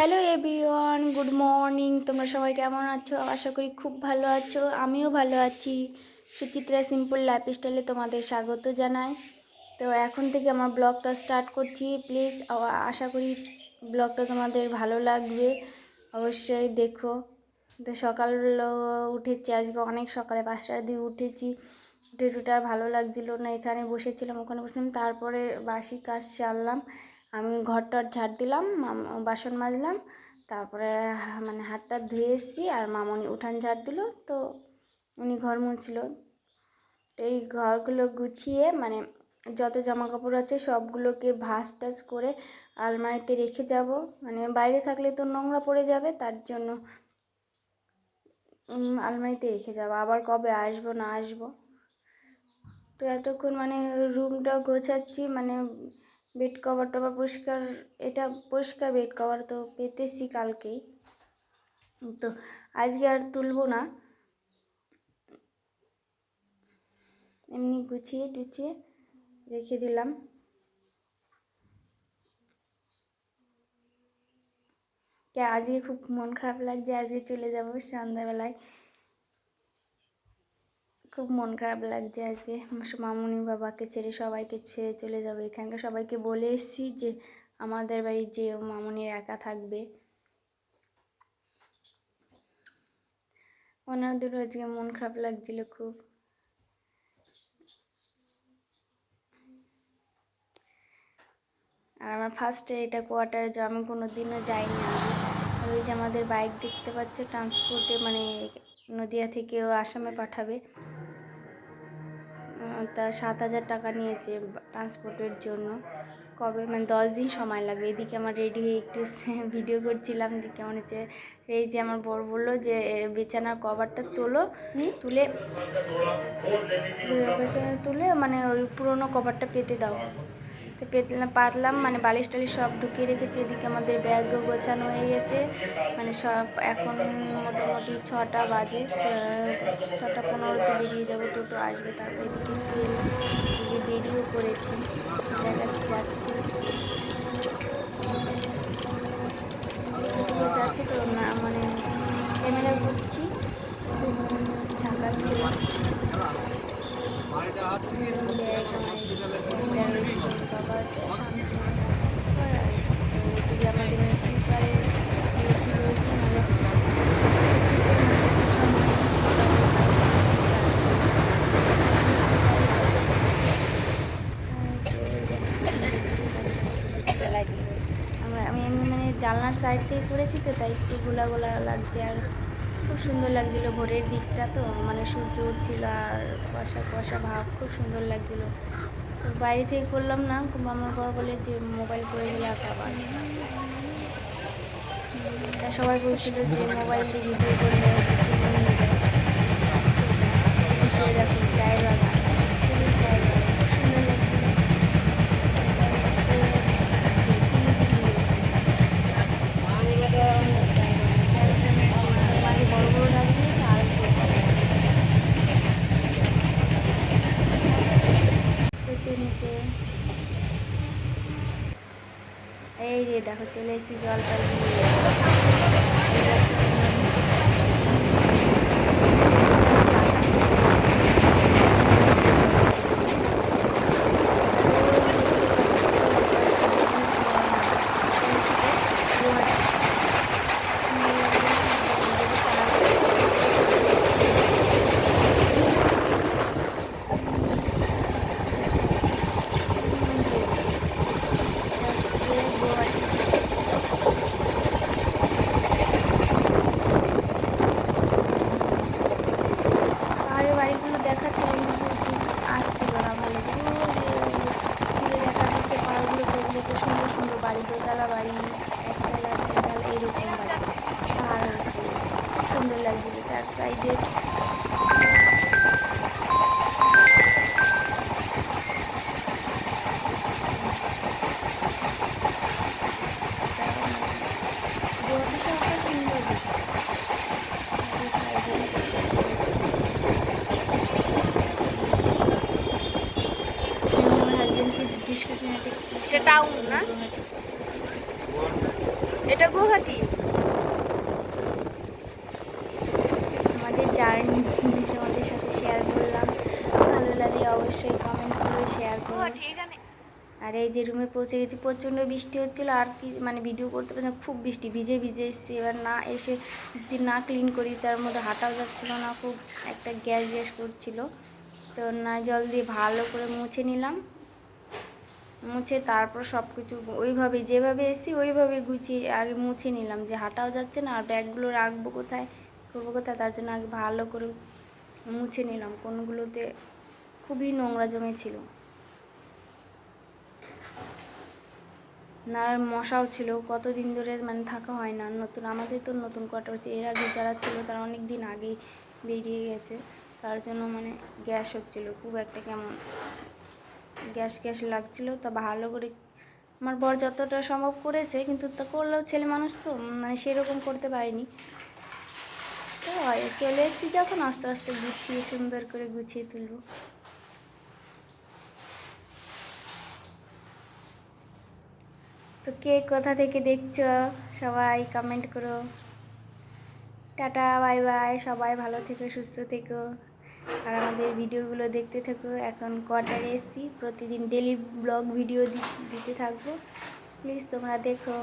Hello everyone, good morning. তোমরা সবাই কেমন আছো? আশা করি খুব ভালো আছো। আমিও ভালো আছি। সুচিত্রা সিম্পল লাইফস্টাইলে তোমাদের স্বাগত জানাই। তো এখন থেকে আমার ব্লগটা স্টার্ট করছি। প্লিজ আশা করি ব্লগটা তোমাদের ভালো লাগবে। অবশ্যই দেখো। তো সকাল উঠেছি আজকে অনেক সকালে, পাঁচটার দিকে উঠেছি। উঠে টুটে ভালো লাগছিল না। এখানে বসেছিলাম, ওখানে বসলাম। তারপরে বাসি কাজ সারলাম। আমি ঘরটার ঝাড় দিলাম বাসন মাজলাম, তারপরে মানে হাতটা ধুয়ে এসেছি আর মামনি উঠান ঝাড় দিল, তো উনি ঘর মুছছিল তো এই ঘরগুলো গুছিয়ে মানে যত জামা কাপড় আছে সবগুলোকে ভাঁজ টাজ করে আলমারিতে রেখে যাব। মানে বাইরে থাকলে তো নোংরা পড়ে যাবে, তার জন্য আলমারিতে রেখে যাব। আবার কবে আসব, না আসব? তো এতক্ষণ মানে রুমটা গোছাচ্ছি মানে বেড কভার টভার পরিষ্কার, এটা পরিষ্কার বেড কভার তো পেতেছি কালকেই। তো আজকে আর তুলবো না। এমনি গুছিয়ে টুছিয়ে রেখে দিলাম। আজকে খুব মন খারাপ লাগছে, আজকে চলে যাব সন্ধ্যাবেলায়। খুব মন খারাপ লাগছে আজকে। মামুনি বাবাকে ছেড়ে সবাইকে ছেড়ে চলে যাব। এখানকার সবাইকে বলে এসেছি যে, আমাদের বাড়ি যে মামুনির একা থাকবে। ওনাদেরও আজকে মন খারাপ লাগছিল খুব। আর আমার ফার্স্টে এটা কোয়ার্টারে যা আমি কোনো দিনও যাইনি আর ওই যে আমাদের বাইক দেখতে পাচ্ছ ট্রান্সপোর্টে মানে নদিয়া থেকে ও আসামে পাঠাবে। তা সাত হাজার টাকা নিয়েছে ট্রান্সপোর্টের জন্য। কবে? মানে দশ দিন সময় লাগবে। এদিকে আমার রেডি হয়ে একটু ভিডিও করছিলাম যে কেমন হচ্ছে। এই যে আমার বর বলল যে বিছানার কভারটা তোলো তুলে বিছানা তুলে মানে ওই পুরোনো কভারটা পেতে দাও। তো পেতলাম পাতলাম মানে বালিশ টালিশ সব ঢুকিয়ে রেখেছি, এদিকে আমাদের ব্যাগও গোছানো হয়ে গেছে। মানে সব এখন মোটামুটি ছটা বাজে ছটা পনেরোতে বেরিয়ে যাব, টোটো আসবে, তারপরে এদিকে এদিকে বেরিয়েও করেছি দেখাতে যাচ্ছে। যাচ্ছে তো, না মানে ক্যামেরা করছি ঝাঁকাচ্ছিল ব্যাগ আমার বাবা আছে সামনে স্লিপার আর এদিকে আমাদের স্লিপারে রয়েছে মানে আমরা আমি এমনি মানে জানলার সাইড থেকে করেছি তো, তাই একটু গোলা গোলা লাগছে আর খুব সুন্দর লাগছিল ভোরের দিকটা তো মানে সূর্য উঠছিল আর কুয়াশা কুয়াশা ভাব, খুব সুন্দর লাগছিল। তো বাইরে থেকে করলাম না, আমার বড় বলে যে মোবাইল করে গেলে আঁকাবার তা সবাই বলছিল যে মোবাইল দিয়ে ভিডিও করলে হয়তো কিনে নিয়ে দেখো চায়ের বাগান খুবই চায়ের বাগান খুব সুন্দর লাগছিল মাঝে বড় বড় গাছগুলো চাল নিচে নিচে এই যে দেখো চলে এসেছি জল পাহাড়ের বাড়িগুলো দেখাচ্ছিলাম কিন্তু ঠিক আসছিল না ভালো করে ওই যে দূরে দেখা যাচ্ছে পাহাড়গুলো দেখলে তো সুন্দর সুন্দর বাড়ি দোতলা বাড়ি একতলা তিনতলা এইরকম বাড়ি। পাহাড় হচ্ছে সুন্দর লাগছিল চার সাইডে। গোয়াটি শহরটা সুন্দর দেখতে এই সাইডে আমার হাজবেন্ডকে জিজ্ঞেস করছেন এটা কি সেটাও না এটা গুয়াহাটি? আমাদের জার্নি তোমাদের সাথে শেয়ার করলাম। ভালো লাগলে অবশ্যই কমেন্ট করে শেয়ার করো। আর এই যে রুমে পৌঁছে গেছি প্রচণ্ড বৃষ্টি হচ্ছিল আর কি মানে ভিডিও করতে পারছিলাম খুব বৃষ্টি ভিজে ভিজে এসেছি। এবার না এসে যদি না ক্লিন করি তার মধ্যে হাঁটাও যাচ্ছিল না খুব একটা গ্যাস গ্যাস করছিল। তো না জল দিয়ে ভালো করে মুছে নিলাম। মুছে তারপর সব কিছু ওইভাবে, যেভাবে এসেছি ওইভাবে গুছিয়ে আগে মুছে নিলাম যে হাঁটাও যাচ্ছে না আর ব্যাগগুলো রাখব কোথায়, করব কোথায়, তার জন্য আগে ভালো করে মুছে নিলাম। কোনগুলোতে খুবই নোংরা জমেছিল না মশাও ছিল। কতদিন ধরে মানে থাকা হয় না। নতুন, আমাদের তো নতুন কোয়ার্টার হচ্ছে এর আগে যারা ছিল তারা অনেক দিন আগেই বেরিয়ে গেছে। তার জন্য মানে গ্যাস হচ্ছিল। খুব একটা কেমন গ্যাস গ্যাস লাগছিল, তা ভালো করে আমার বর যতটা সম্ভব করেছে, কিন্তু তা করলেও ছেলে মানুষ তো মানে সেরকম করতে পারিনি। তো চলে এসেছি যখন, আস্তে আস্তে গুছিয়ে, সুন্দর করে গুছিয়ে তুলবো। তো কে কোথা থেকে দেখছ? সবাই কমেন্ট করো। টাটা, বাই বাই, সবাই ভালো থেকো, সুস্থ থেকো। আর আমাদের ভিডিওগুলো দেখতে থাকো। এখন কোয়ার্টারে এসছি। প্রতিদিন ডেলি ব্লগ ভিডিও দিতে থাকব। প্লিজ তোমরা দেখো।